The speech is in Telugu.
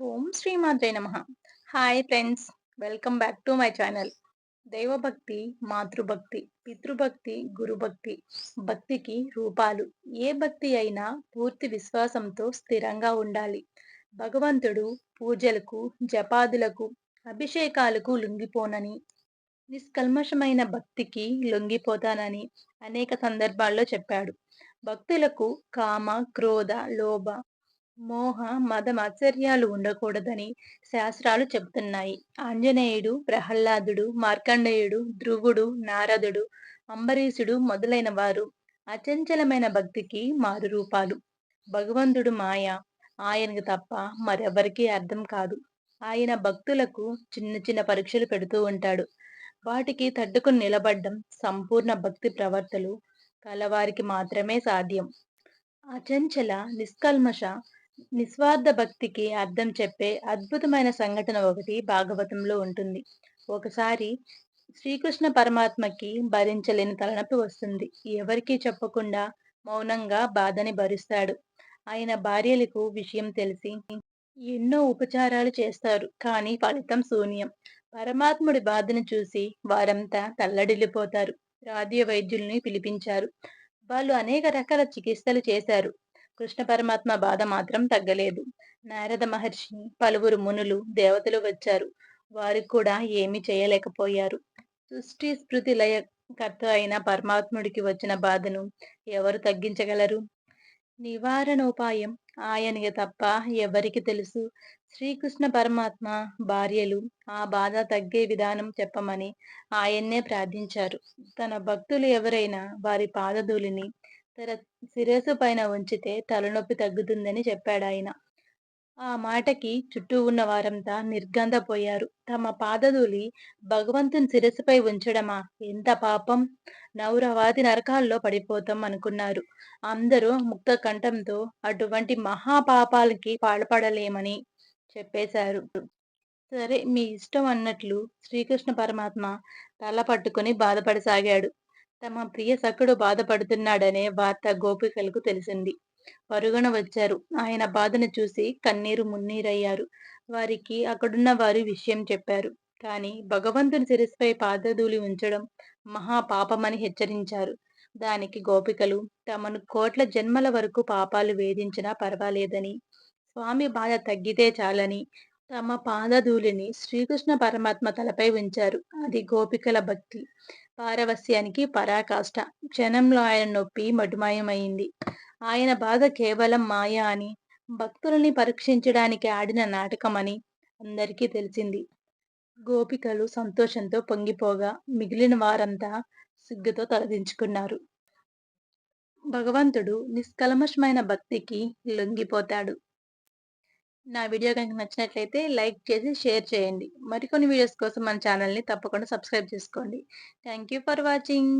ఓం శ్రీమాత్రే నమ. Hi friends welcome back to my channel. దైవభక్తి మాతృభక్తి పితృభక్తి గురుభక్తి భక్తికి రూపాలు. ఏ భక్తి అయినా పూర్తి విశ్వాసంతో స్థిరంగా ఉండాలి. భగవంతుడు పూజలకు జపాదులకు అభిషేకాలకు లొంగిపోనని నిష్కల్మషమైన భక్తికి లొంగిపోతానని అనేక సందర్భాల్లో చెప్పాడు. భక్తులకు కామ క్రోధ లోభ మోహ మదమాత్సర్యాలు ఉండకూడదని శాస్త్రాలు చెబుతున్నాయి. ఆంజనేయుడు ప్రహ్లాదుడు మార్కండేయుడు ధ్రువుడు నారదుడు అంబరీషుడు మొదలైన వారు అచంచలమైన భక్తికి మారు రూపాలు. భగవంతుడు మాయ ఆయనకు తప్ప మరెవరికీ అర్థం కాదు. ఆయన భక్తులకు చిన్న చిన్న పరీక్షలు పెడుతూ ఉంటాడు. వాటికి తట్టుకుని నిలబడ్డం సంపూర్ణ భక్తి ప్రవర్తలు కలవారికి మాత్రమే సాధ్యం. అచంచల నిష్కల్మష నిస్వార్థ భక్తికి అర్థం చెప్పే అద్భుతమైన సంఘటన ఒకటి భాగవతంలో ఉంటుంది. ఒకసారి శ్రీకృష్ణ పరమాత్మకి భరించలేని తలనొప్పి వస్తుంది. ఎవరికీ చెప్పకుండా మౌనంగా బాధని భరిస్తాడు. ఆయన భార్యలకు విషయం తెలిసి ఎన్నో ఉపచారాలు చేస్తారు. కానీ ఫలితం శూన్యం. పరమాత్ముడి బాధను చూసి వారంతా తల్లడిల్లిపోతారు. రాధ్య వైద్యుల్ని పిలిపించారు. వాళ్ళు అనేక రకాల చికిత్సలు చేశారు. కృష్ణ పరమాత్మ బాధ మాత్రం తగ్గలేదు. నారద మహర్షి పలువురు మునులు దేవతలు వచ్చారు. వారు కూడా ఏమీ చేయలేకపోయారు. సృష్టి స్మృతి లయకర్త అయిన పరమాత్ముడికి వచ్చిన బాధను ఎవరు తగ్గించగలరు? నివారణోపాయం ఆయనకి తప్ప ఎవరికి తెలుసు? శ్రీకృష్ణ పరమాత్మ భార్యలు ఆ బాధ తగ్గే విధానం చెప్పమని ఆయన్నే ప్రార్థించారు. తన భక్తులు ఎవరైనా వారి పాదధూలిని తన శిరస్సు పైన ఉంచితే తలనొప్పి తగ్గుతుందని చెప్పాడు ఆయన ఆ మాటకి చుట్టూ ఉన్న వారంతా నిర్గంధపోయారు. తమ పాదధూలి భగవంతుని శిరస్సుపై ఉంచడమా? ఎంత పాపం! నౌరవాది నరకాల్లో పడిపోతాం అనుకున్నారు. అందరూ ముక్త కంఠంతో అటువంటి మహాపాపాలకి పాల్పడలేమని చెప్పేశారు. సరే మీ ఇష్టం అన్నట్లు శ్రీకృష్ణ పరమాత్మ తల పట్టుకుని బాధపడసాగాడు. తమ ప్రియ సఖుడు బాధపడుతున్నాడనే వార్త గోపికలకు తెలిసింది. పరుగున వచ్చారు. ఆయన బాధను చూసి కన్నీరు మున్నీరయ్యారు. వారికి అక్కడున్న వారి విషయం చెప్పారు. కానీ భగవంతుని శిరస్పై పాదధూళి ఉంచడం మహాపాపమని హెచ్చరించారు. దానికి గోపికలు తమను కోట్ల జన్మల వరకు పాపాలు వేధించినా పర్వాలేదని స్వామి బాధ తగ్గితే చాలని తమ పాదధూళిని శ్రీకృష్ణ పరమాత్మ తలపై ఉంచారు. అది గోపికల భక్తి. పారవస్యానికి పరాకాష్ట. క్షణంలో ఆయన నొప్పి మటుమాయమైంది. ఆయన బాధ కేవలం మాయ అని భక్తులని పరీక్షించడానికి ఆడిన నాటకమని అందరికీ తెలిసింది. గోపికలు సంతోషంతో పొంగిపోగా మిగిలిన వారంతా సిగ్గుతో తలదించుకున్నారు. భగవంతుడు నిష్కలమషమైన భక్తికి లొంగిపోతాడు. నా వీడియో కనుక నచ్చినట్లయితే లైక్ చేసి షేర్ చేయండి. మరికొన్ని వీడియోస్ కోసం మన ఛానల్ని తప్పకుండా సబ్స్క్రైబ్ చేసుకోండి. Thank you for watching.